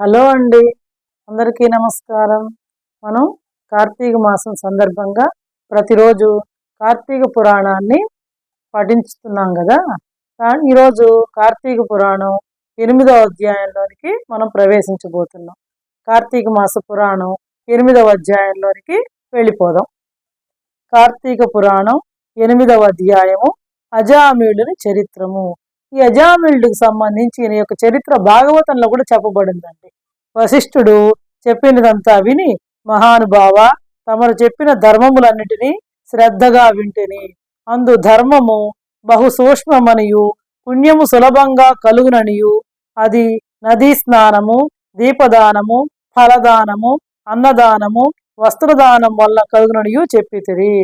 Hello అండి. అందరికీ నమస్కారం. మనం కార్తీక మాసం సందర్భంగా ప్రతిరోజు కార్తీక పురాణాన్ని పఠించుతున్నాం కదా. ఈరోజు కార్తీక పురాణం ఎనిమిదవ అధ్యాయంలోనికి మనం ప్రవేశించబోతున్నాం. కార్తీక మాస పురాణం ఎనిమిదవ అధ్యాయంలోనికి వెళ్ళిపోదాం. కార్తీక పురాణం ఎనిమిదవ అధ్యాయము అజామీయుడిని చరిత్రము. ఈ అజామిలుడికి సంబంధించి ఈయన యొక్క చరిత్ర భాగవతంలో కూడా చెప్పబడిందండి. వశిష్ఠుడు చెప్పినదంతా విని మహానుభావ తమరు చెప్పిన ధర్మములన్నిటినీ శ్రద్ధగా వింటిని. అందు ధర్మము బహు సూక్ష్మమనియు పుణ్యము సులభంగా కలుగుననియు. అది నదీ స్నానము దీపదానము ఫలదానము అన్నదానము వస్త్రదానం వల్ల కలుగుననియు చెప్పితిరి.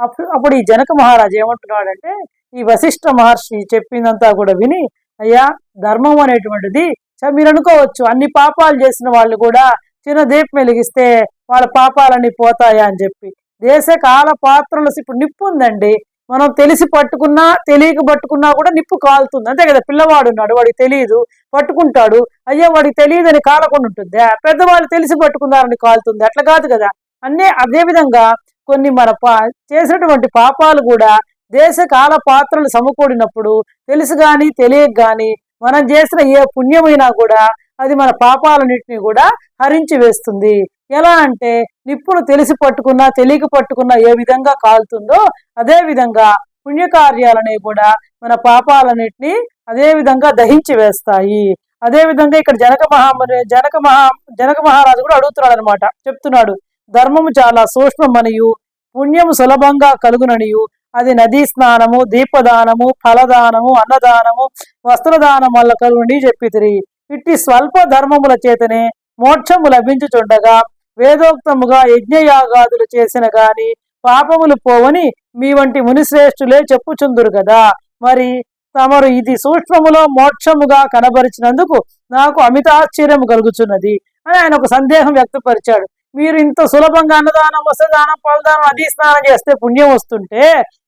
అప్పుడు అప్పుడు ఈ జనక మహారాజు ఏమంటున్నాడంటే ఈ వశిష్ఠ మహర్షి చెప్పిందంతా కూడా విని అయ్యా ధర్మం అనేటువంటిది చ- మీరు అనుకోవచ్చు అన్ని పాపాలు చేసిన వాళ్ళు కూడా చిన్న దీపం వెలిగిస్తే వాళ్ళ పాపాలన్నీ పోతాయా అని చెప్పి. దేశ కాల పాత్రలు ఇప్పుడు నిప్పు ఉందండి. మనం తెలిసి పట్టుకున్నా తెలియక పట్టుకున్నా కూడా నిప్పు కాలుతుంది. అంతే కదా పిల్లవాడు ఉన్నాడు వాడికి తెలియదు పట్టుకుంటాడు. అయ్యో వాడికి తెలియదని కాలకుండా ఉంటుంది. పెద్దవాళ్ళు తెలిసి పట్టుకున్నారని కాలుతుంది. అట్లా కాదు కదా. అన్నీ అదే విధంగా కొన్ని మన పా చేసినటువంటి పాపాలు కూడా దేశ కాల పాత్రలు సమకూడినప్పుడు తెలుసు కానీ తెలియక కానీ మనం చేసిన ఏ పుణ్యమైనా కూడా అది మన పాపాలన్నింటినీ కూడా హరించి వేస్తుంది. ఎలా అంటే నిప్పును తెలిసి పట్టుకున్నా తెలియక పట్టుకున్నా ఏ విధంగా కాలుతుందో అదే విధంగా పుణ్యకార్యాలనే కూడా మన పాపాలన్నింటినీ అదే విధంగా దహించి వేస్తాయి. అదే విధంగా ఇక్కడ జనక మహాముని జనక మహా జనక మహారాజు కూడా అడుగుతున్నాడు అనమాట చెప్తున్నాడు ధర్మము చాలా సూక్ష్మమనియు పుణ్యము సులభంగా కలుగుననియు అది నదీ స్నానము దీపదానము ఫలదానము అన్నదానము వస్త్రదానం వల్ల కలుగుని చెప్పితిరి ఇట్టి స్వల్ప ధర్మముల చేతనే మోక్షము లభించుచుండగా వేదోక్తముగా యజ్ఞయాగాదులు చేసిన గాని పాపములు పోవని మీ వంటి మునిశ్రేష్ఠులే చెప్పుచుందురు కదా. మరి తమరు ఇది సూక్ష్మములో మోక్షముగా కనబరిచినందుకు నాకు అమితాశ్చర్యం కలుగుచున్నది అని ఆయన ఒక సందేహం వ్యక్తపరిచాడు. మీరు ఇంత సులభంగా అన్నదానం వస్త్రదానం పలదానం అది స్నానం చేస్తే పుణ్యం వస్తుంటే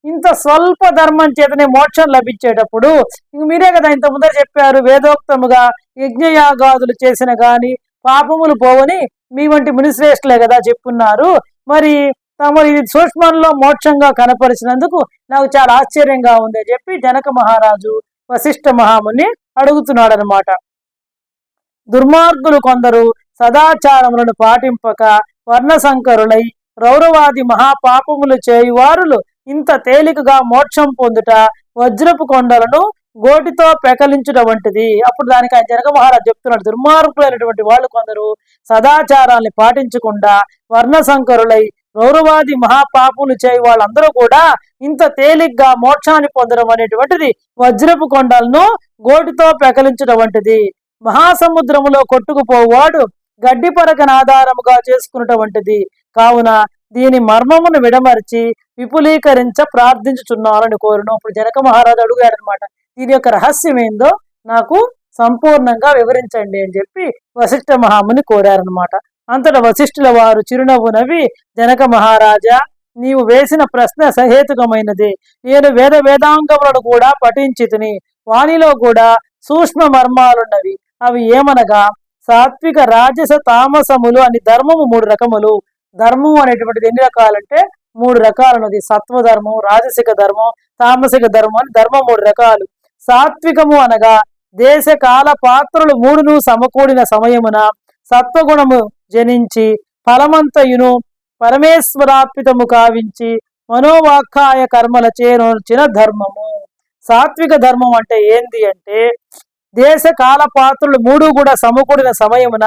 ఇంత స్వల్ప ధర్మం చేతనే మోక్షం లభించేటప్పుడు ఇంక మీరే కదా ఇంత ముందర చెప్పారు వేదోక్తముగా యజ్ఞయాగాదులు చేసిన గాని పాపములు పోవని మీ వంటి మునిశ్రేష్ఠులే కదా చెప్పున్నారు. మరి తమ ఇది సూక్ష్మంలో మోక్షంగా కనపరిచినందుకు నాకు చాలా ఆశ్చర్యంగా ఉంది అని చెప్పి జనక మహారాజు వశిష్ఠ మహాముని అడుగుతున్నాడు అనమాట దుర్మార్గులు కొందరు సదాచారములను పాటింపక వర్ణశంకరులై రౌరవాది మహాపాపములు చేయువారులు ఇంత తేలికగా మోక్షం పొందుట వజ్రపు కొండలను గోటితో పెకలించుట వంటిది. అప్పుడు దానికి ఆయన జనక మహారాజ్ చెప్తున్నాడు దుర్మార్గులైనటువంటి వాళ్ళు కొందరు సదాచారాన్ని పాటించకుండా వర్ణశంకరులై రౌరవాది మహాపాపులు చేయి వాళ్ళందరూ కూడా ఇంత తేలిగ్గా మోక్షాన్ని పొందడం అనేటువంటిది వజ్రపు కొండలను గోటితో పెకలించడం వంటిది. మహాసముద్రములో కొట్టుకుపోవాడు గడ్డి పరకను ఆధారముగా చేసుకున్నటువంటిది. కావున దీని మర్మమును విడమర్చి విపులీకరించ ప్రార్థించుచున్నానని కోరును. అప్పుడు జనక మహారాజు అడుగాడు అనమాట దీని యొక్క రహస్యం ఏందో నాకు సంపూర్ణంగా వివరించండి అని చెప్పి వశిష్ఠ మహాముని కోరారనమాట అంతట వశిష్ఠుల వారు చిరునవ్వు నవ్వి జనక మహారాజా నీవు వేసిన ప్రశ్న సహేతుకమైనది. నేను వేద వేదాంగములను కూడా పఠించితిని. వానిలో కూడా సూక్ష్మ మర్మాలున్నవి. అవి ఏమనగా సాత్విక రాజస తామసములు అని ధర్మము మూడు రకములు. ధర్మం అనేటువంటిది ఎన్ని రకాలంటే మూడు రకాలున్నది. సత్వ ధర్మం రాజసిక ధర్మం తామసిక ధర్మం అని ధర్మం మూడు రకాలు. సాత్వికము అనగా దేశ కాల పాత్రలు మూడును సమకూడిన సమయమున సత్వగుణము జనించి ఫలమంతయును పరమేశ్వరార్పితము కావించి మనోవాక్కాయ కర్మల చేర్చిన ధర్మము. సాత్విక ధర్మం అంటే ఏంది అంటే దేశ కాల పాత్రలు మూడు కూడా సమకూడిన సమయమున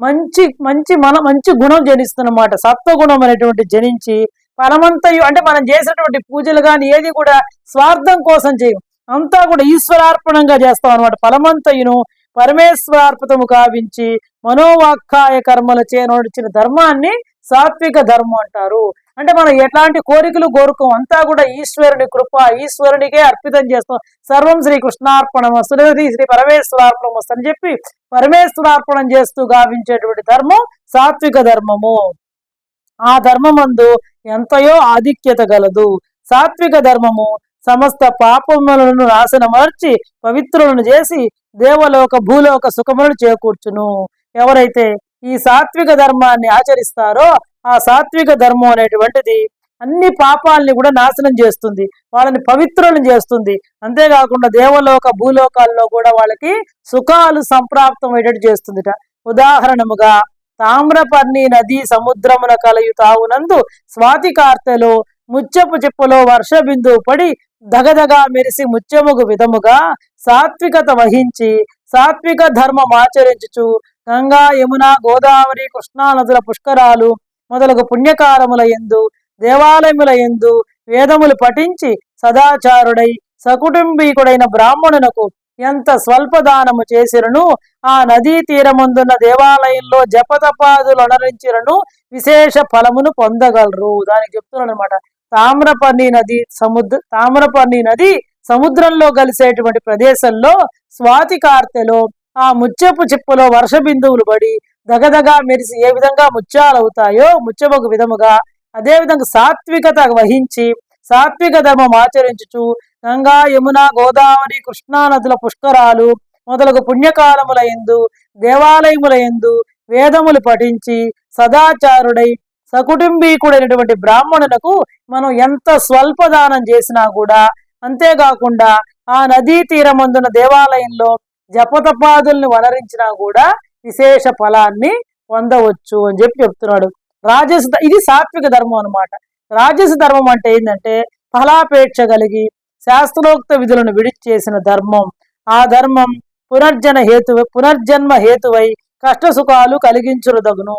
మంచి మంచి మన మంచి గుణం జనిస్తున్నమాట సత్వగుణం అనేటువంటి జనించి ఫలమంతయు అంటే మనం చేసినటువంటి పూజలు కానీ ఏది కూడా స్వార్థం కోసం చేయం. అంతా కూడా ఈశ్వరార్పణంగా చేస్తాం అనమాట ఫలమంతయును పరమేశ్వరార్పితము కావించి మనోవాక్కాయ కర్మల చేయనొడిచిన ధర్మాన్ని సాత్విక ధర్మం అంటారు. అంటే మనం ఎట్లాంటి కోరికలు కోరుకోం అంతా కూడా ఈశ్వరుని కృప ఈశ్వరునికే అర్పితం చేస్తాం. సర్వం శ్రీ కృష్ణార్పణం వస్తుంది శ్రీ పరమేశ్వరార్పణం వస్తుందని చెప్పి పరమేశ్వరార్పణం చేస్తూ గావించేటువంటి ధర్మం సాత్విక ధర్మము. ఆ ధర్మమందు ఎంతయో ఆధిక్యత గలదు. సాత్విక ధర్మము సమస్త పాపములను నాశనమర్చి పవిత్రులను చేసి దేవలోక భూలోక సుఖములను చేకూర్చును. ఎవరైతే ఈ సాత్విక ధర్మాన్ని ఆచరిస్తారో ఆ సాత్విక ధర్మం అనేటువంటిది అన్ని పాపాలని కూడా నాశనం చేస్తుంది వాళ్ళని పవిత్రులను చేస్తుంది. అంతేకాకుండా దేవలోక భూలోకాల్లో కూడా వాళ్ళకి సుఖాలు సంప్రాప్తం అయ్యేటట్టు చేస్తుందిట. ఉదాహరణముగా తామ్రపర్ణి నది సముద్రమున కలయు తావునందు స్వాతి కార్తెలో ముత్యపు చెప్పులో వర్ష బిందువు పడి దగదగా మెరిసి ముత్యముగు విధముగా సాత్వికత వహించి సాత్విక ధర్మం ఆచరించుచు గంగా యమున గోదావరి కృష్ణా నదుల పుష్కరాలు మొదలగు పుణ్యకారముల ఎందు దేవాలయముల ఎందు వేదములు పఠించి సదాచారుడై సకుటుంబీకుడైన బ్రాహ్మణునకు ఎంత స్వల్ప దానము చేసిరను ఆ నదీ తీరముందున్న దేవాలయంలో జపతపాదులు అనరించిరను విశేష ఫలమును పొందగలరు. దానికి చెప్తున్నాను అనమాట తామ్రపర్ణి నది సముద్ర తామ్రపర్ణి నది సముద్రంలో కలిసేటువంటి ప్రదేశంలో స్వాతి కార్తెలో ఆ ముత్యపు చిప్పలో వర్ష బిందువులు పడి దగదగా మెరిసి ఏ విధంగా ముత్యాలవుతాయో ముత్యమొక విధముగా అదేవిధంగా సాత్వికత వహించి సాత్విక ధర్మం ఆచరించుచు గంగా యమున గోదావరి కృష్ణా నదుల పుష్కరాలు మొదలగు పుణ్యకాలముల ఎందు దేవాలయముల ఎందు వేదములు పఠించి సదాచారుడై సకుటుంబీకుడైనటువంటి బ్రాహ్మణులకు మనం ఎంత స్వల్ప దానం చేసినా కూడా అంతేకాకుండా ఆ నదీ తీరమందున దేవాలయంలో జపతపాదుల్ని వనరించినా కూడా విశేష ఫలాన్ని పొందవచ్చు అని చెప్పి చెప్తున్నాడు. రాజస ఇది సాత్విక ధర్మం అన్నమాట. రాజస ధర్మం అంటే ఏంటంటే ఫలాపేక్ష కలిగి శాస్త్రోక్త విధులను విడిచేసిన ధర్మం. ఆ ధర్మం పునర్జన హేతు పునర్జన్మ హేతువై కష్ట సుఖాలు కలిగించురుదగును.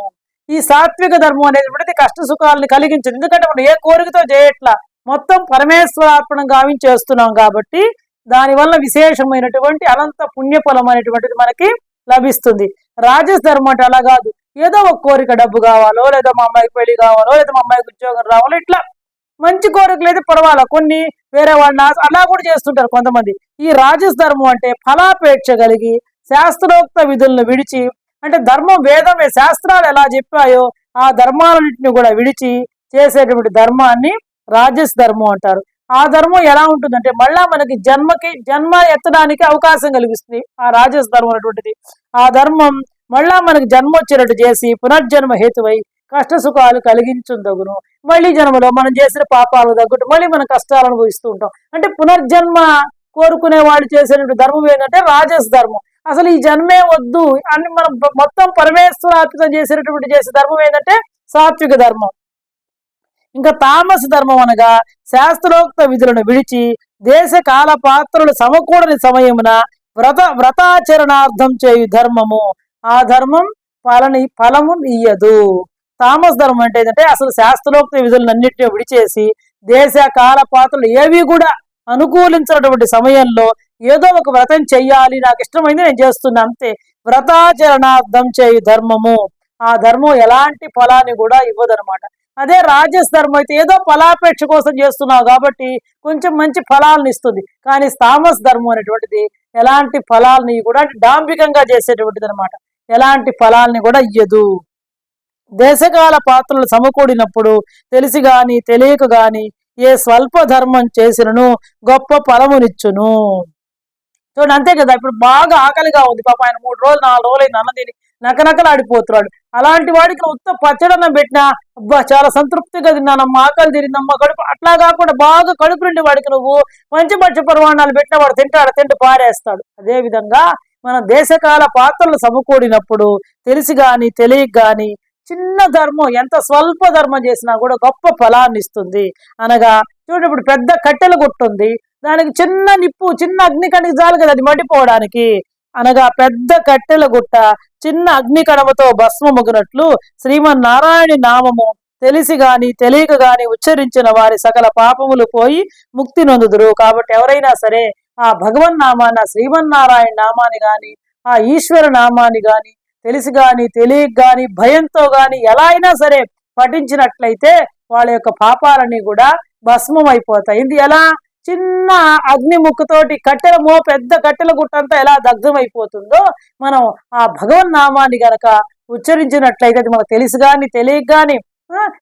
ఈ సాత్విక ధర్మం అనేది కష్ట సుఖాలను కలిగించదు ఎందుకంటే మనం ఏ కోరికతో చేయట్లా మొత్తం పరమేశ్వరార్పణం గావించి చేస్తున్నాం కాబట్టి దానివల్ల విశేషమైనటువంటి అనంత పుణ్యఫలం అనేటువంటిది మనకి లభిస్తుంది. రాజేష్ ధర్మ అంటే అలా కాదు. ఏదో ఒక కోరిక డబ్బు కావాలో లేదా మా అమ్మాయికి పెళ్ళి కావాలో లేదా మా అమ్మాయికి ఉద్యోగం రావాలో ఇట్లా. మంచి కోరికలు అయితే పర్వాలా? కొన్ని వేరే వాళ్ళని అలా కూడా చేస్తుంటారు కొంతమంది. ఈ రాజస్ ధర్మం అంటే ఫలాపేక్ష కలిగి శాస్త్రోక్త విధులను విడిచి అంటే ధర్మం వేదమే శాస్త్రాలు ఎలా చెప్పాయో ఆ ధర్మాలన్నింటిని కూడా విడిచి చేసేటువంటి ధర్మాన్ని రాజస్ ధర్మం అంటారు. ఆ ధర్మం ఎలా ఉంటుందంటే మళ్ళా మనకి జన్మకి జన్మ ఎత్తడానికి అవకాశం కలిగిస్తుంది. ఆ రాజస్ ధర్మం అనేటువంటిది. ఆ ధర్మం మళ్ళా మనకి జన్మ వచ్చినట్టు చేసి పునర్జన్మ హేతువై కష్ట సుఖాలు కలిగించుందగును మళ్ళీ జన్మలో మనం చేసిన పాపాలు తగ్గట్టు మళ్ళీ మనం కష్టాలు అనుభవిస్తూ ఉంటాం. అంటే పునర్జన్మ కోరుకునే వాళ్ళు చేసినటువంటి ధర్మం ఏంటంటే రాజస్ ధర్మం. అసలు ఈ జన్మే వద్దు. అని మనం మొత్తం పరమేశ్వరాపితం చేసేటటువంటి చేసే ధర్మం ఏంటంటే సాత్విక ధర్మం. ఇంకా తామస ధర్మం అనగా శాస్త్రోక్త విధులను విడిచి దేశ కాల పాత్రలు సమకూడని సమయమున వ్రత వ్రతాచరణార్థం చేయు ధర్మము. ఆ ధర్మం ఫలని ఫలము ఇయ్యదు. తామస్ ధర్మం అంటే ఏంటంటే అసలు శాస్త్రోక్త విధులన్నింటినీ విడిచేసి దేశ కాల పాత్రలు ఏవి కూడా అనుకూలించినటువంటి సమయంలో ఏదో ఒక వ్రతం చెయ్యాలి నాకు ఇష్టమైంది నేను చేస్తున్నా అంతే. వ్రతాచరణార్థం చేయు ధర్మము. ఆ ధర్మం ఎలాంటి ఫలాన్ని కూడా ఇవ్వదనమాట. అదే రాజస్ ధర్మం అయితే ఏదో ఫలాపేక్ష కోసం చేస్తున్నావు కాబట్టి కొంచెం మంచి ఫలాలను ఇస్తుంది. కానీ తామస్ ధర్మం అనేటువంటిది ఎలాంటి ఫలాలని కూడా డాంబికంగా చేసేటువంటిది అనమాట ఎలాంటి ఫలాల్ని కూడా ఇయ్యదు. దేశకాల పాత్రలు సమకూడినప్పుడు తెలిసి గాని తెలియక గాని ఏ స్వల్ప ధర్మం చేసినను గొప్ప ఫలమునిచ్చును. చూడండి అంతే కదా. ఇప్పుడు బాగా ఆకలిగా ఉంది. పాప ఆయన మూడు రోజులు నాలుగు రోజులు అయింది. అన్నం నకనకలాడిపోతున్నాడు. అలాంటి వాడికి ఉత్త పచ్చడన్నం పెట్టినా అబ్బా చాలా సంతృప్తిగా తిన్నానమ్మా ఆకలి తిరిందమ్మా కడుపు అట్లా కాకుండా బాగా కడుపు నుండి వాడికి నువ్వు మంచి మంచి పరిమాణాలు పెట్టిన వాడు తింటాడు తింటూ పారేస్తాడు. అదే విధంగా మన దేశకాల పాత్రలు సమకూడినప్పుడు తెలిసి గాని తెలియక గాని చిన్న ధర్మం ఎంత స్వల్ప ధర్మం చేసినా కూడా గొప్ప ఫలాన్ని ఇస్తుంది. అనగా చూడప్పుడు పెద్ద కట్టెలు కొట్టుంది దానికి చిన్న నిప్పు చిన్న అగ్ని కణికి చాలు కదా అది మండిపోవడానికి. అనగా పెద్ద కట్టెల గుట్ట చిన్న అగ్ని కడమతో భస్మముగినట్లు శ్రీమన్నారాయణ నామము తెలిసి గాని తెలియక గాని ఉచ్చరించిన వారి సకల పాపములు పోయి ముక్తి నొందుదురు. కాబట్టి ఎవరైనా సరే ఆ భగవన్ నామాన శ్రీమన్నారాయణ నామాన్ని గాని ఆ ఈశ్వర నామాన్ని గాని తెలిసి గాని తెలియక గాని భయంతో గాని ఎలా అయినా సరే పఠించినట్లయితే వాళ్ళ యొక్క పాపాలన్నీ కూడా భస్మం అయిపోతాయి ఇది ఎలా? చిన్న అగ్ని ముక్కుతోటి కట్టెల మో పెద్ద కట్టెల గుట్టంతా ఎలా దగ్ధమైపోతుందో మనం ఆ భగవన్ నామాన్ని గనక ఉచ్చరించినట్లయితే అది మనకు తెలుసు కానీ తెలియక కానీ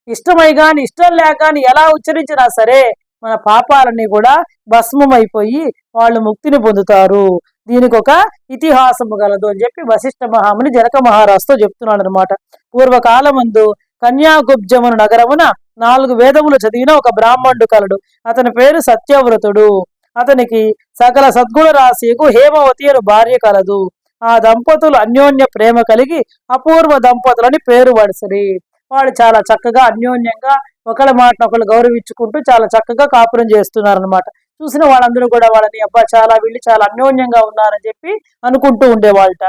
ఇష్టమై కానీ ఇష్టం లేక ఎలా ఉచ్చరించినా సరే మన పాపాలన్నీ కూడా భస్మం అయిపోయి వాళ్ళు ముక్తిని పొందుతారు. దీనికి ఒక ఇతిహాసము గలదు అని చెప్పి వశిష్ఠ మహాముని జనక మహారాజుతో చెప్తున్నాడు అనమాట పూర్వకాలమందు కన్యాగుబ్జమును నగరమున నాలుగు వేదములు చదివిన ఒక బ్రాహ్మణుడు కలడు. అతని పేరు సత్యవ్రతుడు. అతనికి సకల సద్గుణ రాశికు హేమవతి అను భార్య కలదు. ఆ దంపతులు అన్యోన్య ప్రేమ కలిగి అపూర్వ దంపతులని పేరు వడిసరి. వాళ్ళు చాలా చక్కగా అన్యోన్యంగా ఒకళ్ళ మాటను ఒకళ్ళు గౌరవించుకుంటూ చాలా చక్కగా కాపురం చేస్తున్నారు అనమాట చూసిన వాళ్ళందరూ కూడా వాళ్ళని అబ్బా చాలా వీళ్ళు చాలా అన్యోన్యంగా ఉన్నారని చెప్పి అనుకుంటూ ఉండేవాళ్ళట.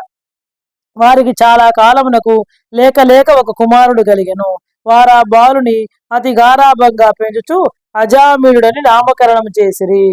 వారికి చాలా కాలమునకు లేక లేక ఒక కుమారుడు కలిగాను. వారు ఆ బాలుని అతి గారాభంగా పెంచుచు అజామిలుడని నామకరణం చేసిరి.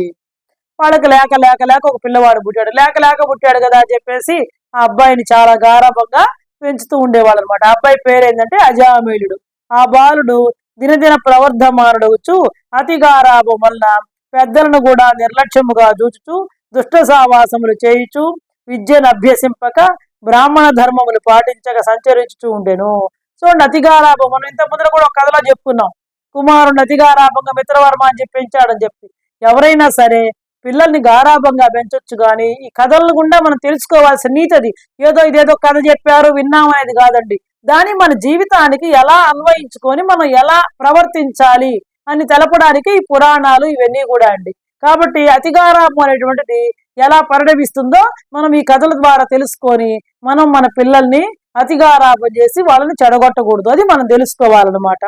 వాళ్ళకి లేక లేక లేక ఒక పిల్లవాడు పుట్టాడు. లేక లేక పుట్టాడు కదా అని చెప్పేసి ఆ అబ్బాయిని చాలా గారాభంగా పెంచుతూ ఉండేవాళ్ళు అనమాట అబ్బాయి పేరేందంటే ఏంటంటే ఆ బాలుడు దినదిన ప్రవర్ధమానుడవచ్చు అతి గారాభం వలన పెద్దలను కూడా నిర్లక్ష్యముగా చూచుతూ దుష్ట సావాసములు చేయుచు విద్యను అభ్యసింపక బ్రాహ్మణ ధర్మములు పాటించక సంచరించుచూ ఉండెను. చూడండి అతిగారాభం మనం ఇంత ముందర కూడా ఒక కథలో చెప్పుకున్నాం. కుమారుడు అతిగారాభంగా మిత్రవర్మ అని చెప్పి పెంచాడని చెప్పి. ఎవరైనా సరే పిల్లల్ని గారాభంగా పెంచొచ్చు కానీ ఈ కథలను గుండా మనం తెలుసుకోవాల్సిన నీతి అది ఏదో ఇదేదో కథ చెప్పారు విన్నాం అనేది కాదండి. దాన్ని మన జీవితానికి ఎలా అన్వయించుకొని మనం ఎలా ప్రవర్తించాలి అని తెలపడానికి ఈ పురాణాలు ఇవన్నీ కూడా అండి. కాబట్టి అతిగారాభం అనేటువంటిది ఎలా పరిణమిస్తుందో మనం ఈ కథల ద్వారా తెలుసుకొని మనం మన పిల్లల్ని అతిగారాభం చేసి వాళ్ళని చెడగొట్టకూడదు. అది మనం తెలుసుకోవాలన్నమాట.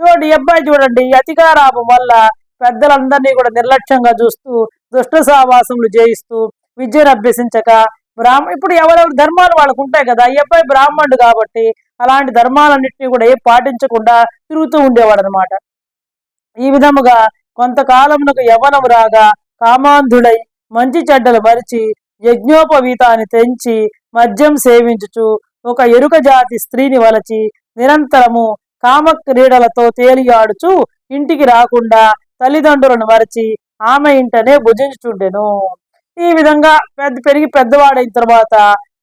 చూడండి అబ్బాయి చూడండి అతిగారాపం అతిగారాభం వల్ల పెద్దలందరినీ కూడా నిర్లక్ష్యంగా చూస్తూ దుష్ట సావాసములు చేయిస్తూ విద్యను అభ్యసించక బ్రాహ్మ ఇప్పుడు ఎవరెవరి ధర్మాలు వాళ్ళకు ఉంటాయి కదా ఈ అబ్బాయి బ్రాహ్మణుడు కాబట్టి అలాంటి ధర్మాలన్నింటినీ కూడా ఏ పాటించకుండా తిరుగుతూ ఉండేవాడు అనమాట ఈ విధముగా కొంతకాలమునకు యవనము రాగా కామాంధుడై మంచి చెడ్డలు మరిచి యజ్ఞోపవీతాన్ని తెంచి మద్యం సేవించుచు ఒక ఎరుక జాతి స్త్రీని వలచి నిరంతరము కామ క్రీడలతో తేలియాడుచు ఇంటికి రాకుండా తల్లిదండ్రులను మరచి ఆమె ఇంటనే భుజించుచుండెను. ఈ విధంగా పెద్ద పెరిగి పెద్దవాడైన తర్వాత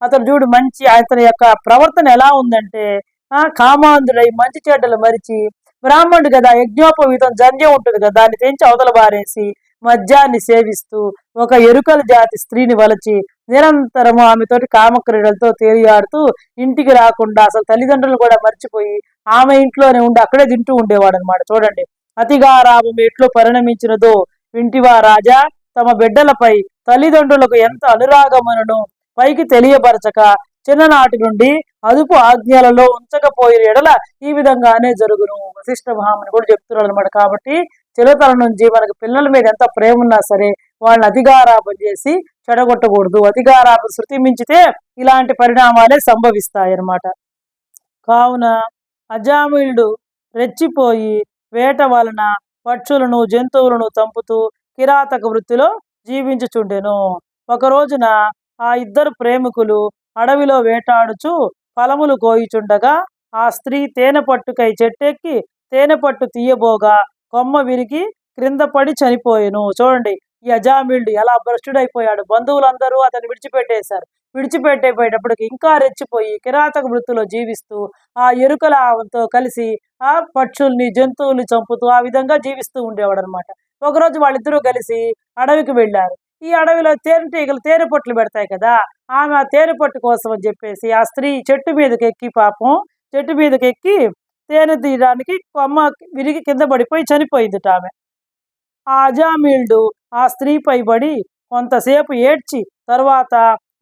అతను చూడు మంచి అతని యొక్క ప్రవర్తన ఎలా ఉందంటే ఆ కామాంధుడై మంచి చెడ్డలు మరిచి బ్రాహ్మణుడు కదా యజ్ఞోపవీతం జంధ్యం ఉంటుంది కదా దాన్ని తెంచి అవతల బారేసి మద్యాన్ని సేవిస్తూ ఒక ఎరుకల జాతి స్త్రీని వలచి నిరంతరము ఆమెతోటి కామక్రీడలతో తేలియాడుతూ ఇంటికి రాకుండా అసలు తల్లిదండ్రులు కూడా మర్చిపోయి ఆమె ఇంట్లోనే ఉండి అక్కడే తింటూ ఉండేవాడు అనమాట చూడండి అతిగారామం ఎట్లో పరిణమించినదో వింటివా రాజా తమ బిడ్డలపై తల్లిదండ్రులకు ఎంత అనురాగమనను పైకి తెలియపరచక చిన్ననాటి నుండి అదుపు ఆజ్ఞలలో ఉంచకపోయిన ఎడల ఈ విధంగానే జరుగును. వశిష్ఠ మహాముని కూడా చెప్తున్నాడు అనమాట కాబట్టి చిరతల నుంచి మనకు పిల్లల మీద ఎంత ప్రేమ ఉన్నా సరే వాళ్ళని అతిగారాపం చేసి చెడగొట్టకూడదు. అతిగారాపం శృతి మించితే ఇలాంటి పరిణామాలే సంభవిస్తాయి అన్నమాట కావున అజామిలుడు రెచ్చిపోయి వేట వలన పక్షులను జంతువులను చంపుతూ కిరాతక వృత్తిలో జీవించుచుండెను. ఒక రోజున ఆ ఇద్దరు ప్రేమికులు అడవిలో వేటాడుచు ఫలములు కోయిచుండగా ఆ స్త్రీ తేనె పట్టుకై చెట్టెక్కి తేనె పట్టు తీయబోగా కొమ్మ విరిగి క్రింద పడి చనిపోయెను. చూడండి ఈ అజామిల్డు ఎలా భ్రష్టుడైపోయాడు బంధువులందరూ అతను విడిచిపెట్టేశారు. విడిచిపెట్టేపోయేటప్పటికి ఇంకా రెచ్చిపోయి కిరాతక వృత్తిలో జీవిస్తూ ఆ ఎరుకలతో కలిసి ఆ పక్షుల్ని జంతువుల్ని చంపుతూ ఆ విధంగా జీవిస్తూ ఉండేవాడు అనమాట ఒకరోజు వాళ్ళిద్దరూ కలిసి అడవికి వెళ్ళారు. ఈ అడవిలో తేనెటీగలు తేనె పొట్లు పెడతాయి కదా ఆమె ఆ తేనె పొట్టు కోసం అని చెప్పేసి ఆ స్త్రీ చెట్టు మీదకి ఎక్కి పాపం చెట్టు మీదకి ఎక్కి తేనె తీయడానికి కొమ్మ విరిగి కింద పడిపోయి చనిపోయింది ఆమె. ఆ అజామీల్డు ఆ స్త్రీపై పడి కొంతసేపు ఏడ్చి తర్వాత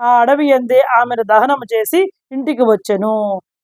ఆ అడవి ఎందే ఆమెను దహనం చేసి ఇంటికి వచ్చెను.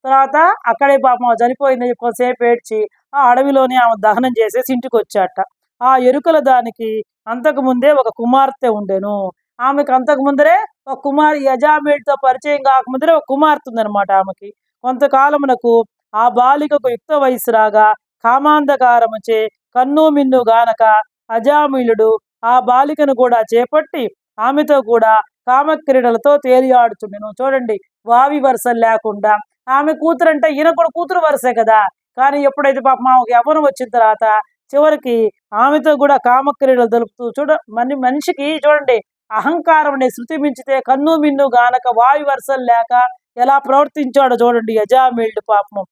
తర్వాత అక్కడే పాపం చనిపోయింది కొంతసేపు ఏడ్చి ఆ అడవిలోనే ఆమె దహనం చేసేసి ఇంటికి వచ్చాట. ఆ ఎరుకల దానికి అంతకు ముందే ఒక కుమార్తె ఉండెను. ఆమెకు అంతకు ముందరే ఒక కుమార్ యజామేడితో పరిచయం కాకముందరే ఒక కుమార్తె ఉందనమాట ఆమెకి. కొంతకాలమునకు ఆ బాలికకు యుక్త వయసు రాగా కామాంధకారముచే కన్ను మిన్ను గానక అజామిలుడు ఆ బాలికను కూడా చేపట్టి ఆమెతో కూడా కామక్రీడలతో తేలియాడుతుండెను. చూడండి వావి వరుసలు లేకుండా. ఆమె కూతురు అంటే ఈయన కూడా కూతురు వరుసే కదా. కానీ ఎప్పుడైతే పాప మామకి యవ్వనం వచ్చిన తర్వాత చివరికి ఆమెతో కూడా కామక్రీడలు తెలుపుతూ చూడ మన మనిషికి చూడండి అహంకారం అనే శృతి మించితే కన్ను మిన్ను గానక వాయు వరుసలు లేక ఎలా ప్రవర్తించాడో చూడండి యజామేళ్ళు పాపము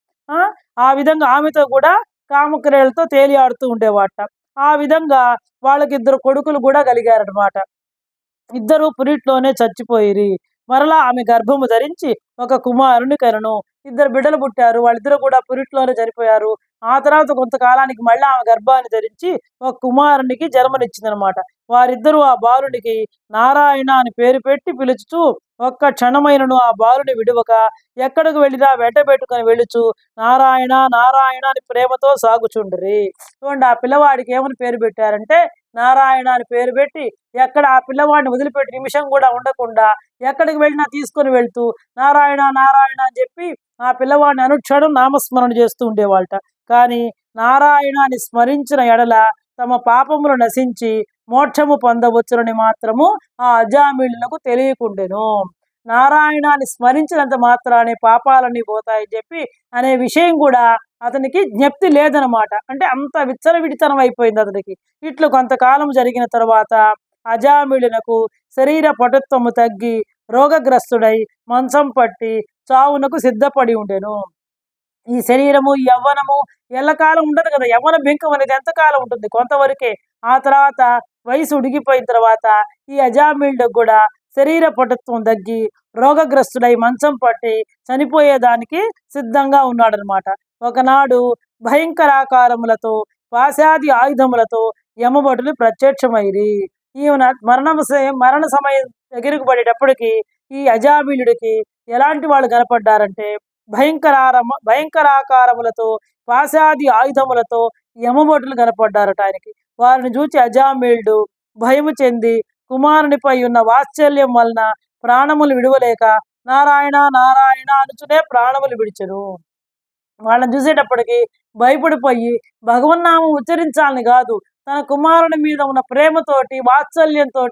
ఆ విధంగా ఆమెతో కూడా కామక్రియలతో తేలియాడుతూ ఉండేవాట. ఆ విధంగా వాళ్ళకి ఇద్దరు కొడుకులు కూడా కలిగారనమాట ఇద్దరు పురిట్లోనే చచ్చిపోయిరి మరలా ఆమె గర్భము ధరించి ఒక కుమారుని కనును. ఇద్దరు బిడ్డలు పుట్టారు. వాళ్ళిద్దరు కూడా పురిట్లోనే చనిపోయారు. ఆ తర్వాత కొంతకాలానికి మళ్ళీ ఆమె గర్భాన్ని ధరించి ఒక కుమారునికి జన్మనిచ్చిందనమాట. వారిద్దరూ ఆ బాలునికి నారాయణ అని పేరు పెట్టి పిలుచుతూ ఒక్క క్షణమైనను ఆ బాలుని విడువక ఎక్కడికి వెళ్ళినా వెంటబెట్టుకొని వెళ్ళుచు నారాయణ నారాయణ అని ప్రేమతో సాగుచుండ్రి. చూడండి ఆ పిల్లవాడికి ఏమని పేరు పెట్టారంటే నారాయణ అని పేరు పెట్టి ఎక్కడ ఆ పిల్లవాడిని వదిలిపెట్టి నిమిషం కూడా ఉండకుండా ఎక్కడికి వెళ్ళినా తీసుకొని వెళ్తూ నారాయణ నారాయణ అని చెప్పి ఆ పిల్లవాడిని అనుక్షణం నామస్మరణ చేస్తూ ఉండేవాళ్ళట. కానీ నారాయణాన్ని స్మరించిన ఎడల తమ పాపములు నశించి మోక్షము పొందవచ్చునని మాత్రము ఆ అజామిళులకు తెలియకుండెను. నారాయణాన్ని స్మరించినంత మాత్రాన్ని పాపాలన్నీ పోతాయని చెప్పి అనే విషయం కూడా అతనికి జ్ఞప్తి లేదనమాట అంటే అంత విచ్చలవిడితనం అయిపోయింది అతనికి. ఇట్లు కొంతకాలం జరిగిన తర్వాత అజామిళునకు శరీర పటుత్వము తగ్గి రోగగ్రస్తుడై మంచం పట్టి చావునకు సిద్ధపడి ఉండెను. ఈ శరీరము యవ్వనము ఎల్లకాలం ఉండదు కదా. యవ్వన బెంకం అనేది ఎంతకాలం ఉంటుంది? కొంతవరకే. ఆ తర్వాత వయసు ఉడిగిపోయిన తర్వాత ఈ అజామిల్డ్కి కూడా శరీర పటుత్వం తగ్గి రోగగ్రస్తుడై మంచం పట్టి చనిపోయేదానికి సిద్ధంగా ఉన్నాడనమాట ఒకనాడు భయంకరాకారములతో పాశాది ఆయుధములతో యమభటులు ప్రత్యక్షమైరి ఈయన మరణ మరణ సమయం దగ్గరకు పడేటప్పటికి ఈ అజామిలుడికి ఎలాంటి వాళ్ళు కనపడ్డారంటే భయంకరారమ భయంకరాకారములతో పాశాది ఆయుధములతో యమభటులు కనపడ్డారట ఆయనకి. వారిని చూచి అజామేళ్డు భయము చెంది కుమారునిపై ఉన్న వాత్సల్యం వలన ప్రాణములు విడవలేక నారాయణ నారాయణ అనుచునే ప్రాణములు విడిచరు వాళ్ళని చూసేటప్పటికి భయపడిపోయి భగవన్నామం ఉచ్చరించాలని కాదు. తన కుమారుని మీద ఉన్న ప్రేమతోటి వాత్సల్యంతో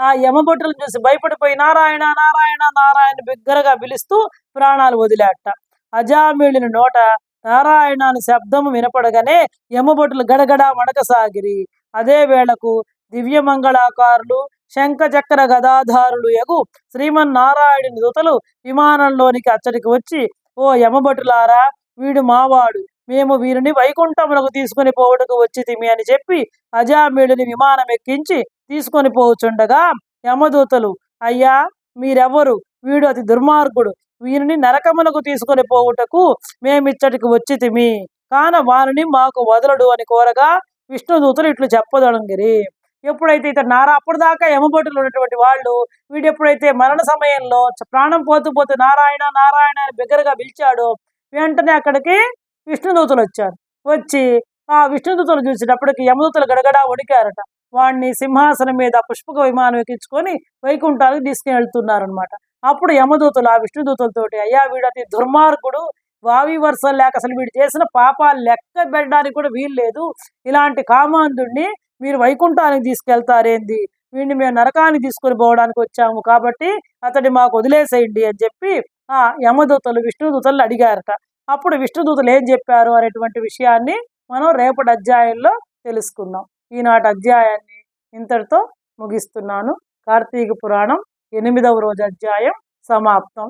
ఆ యమభటులను చూసి భయపడిపోయి నారాయణ నారాయణ నారాయణ బిగ్గరగా పిలుస్తూ ప్రాణాలు వదిలేట అజామిళుని నోట నారాయణ అని శబ్దము వినపడగానే యమభటులు గడగడ వడకసాగిరి అదే వేళకు దివ్యమంగళాకారులు శంఖచక్ర గదాధారులు ఎగు శ్రీమన్నారాయణుని దూతలు విమానంలోనికి అచ్చటికి వచ్చి ఓ యమభటులారా వీడు మావాడు. మేము వీరిని వైకుంఠములకు తీసుకుని పోవటకు వచ్చి తిమి అని చెప్పి అజామేళుని విమానం ఎక్కించి తీసుకొని పోవచుండగా యమదూతలు అయ్యా మీరెవరు వీడు అతి దుర్మార్గుడు. వీరిని నరకములకు తీసుకొని పోవుటకు మేమిచ్చటికి వచ్చి తిమి కాన వారిని మాకు వదలడు అని కోరగా విష్ణుదూతలు ఇట్లు చెప్పదొడంగిరి ఎప్పుడైతే ఇతను నారా అప్పటిదాకా ఎమబోటులు ఉన్నటువంటి వాళ్ళు వీడు ఎప్పుడైతే మరణ సమయంలో ప్రాణం పోతూ పోతూ నారాయణ నారాయణ అని బిగ్గరగా పిలిచాడు వెంటనే అక్కడికి విష్ణుదూతలు వచ్చారు. వచ్చి ఆ విష్ణుదూతలు చూసినప్పటికి యమదూతలు గడగడా వడికారట వాడిని సింహాసనం మీద పుష్పక విమానం ఎక్కించుకొని వైకుంఠానికి తీసుకుని వెళ్తున్నారనమాట అప్పుడు యమదూతలు ఆ విష్ణుదూతలతోటి అయ్యా వీడు అతి దుర్మార్గుడు వావి వరుసలు లేక అసలు వీడు చేసిన పాపాలు లెక్క పెట్టడానికి కూడా వీలు లేదు. ఇలాంటి కామాంధుడిని మీరు వైకుంఠానికి తీసుకెళ్తారేంది? వీడిని మేము నరకానికి తీసుకొని పోవడానికి వచ్చాము కాబట్టి అతడి మాకు వదిలేసేయండి అని చెప్పి ఆ యమదూతలు విష్ణుదూతలు అడిగారట. అప్పుడు విష్ణుదూతలు ఏం చెప్పారు అనేటువంటి విషయాన్ని మనం రేపటి అధ్యాయంలో తెలుసుకుందాం. ఈనాటి అధ్యాయాన్ని ఇంతటితో ముగిస్తున్నాను. కార్తీక పురాణం ఎనిమిదవ రోజు అధ్యాయం సమాప్తం.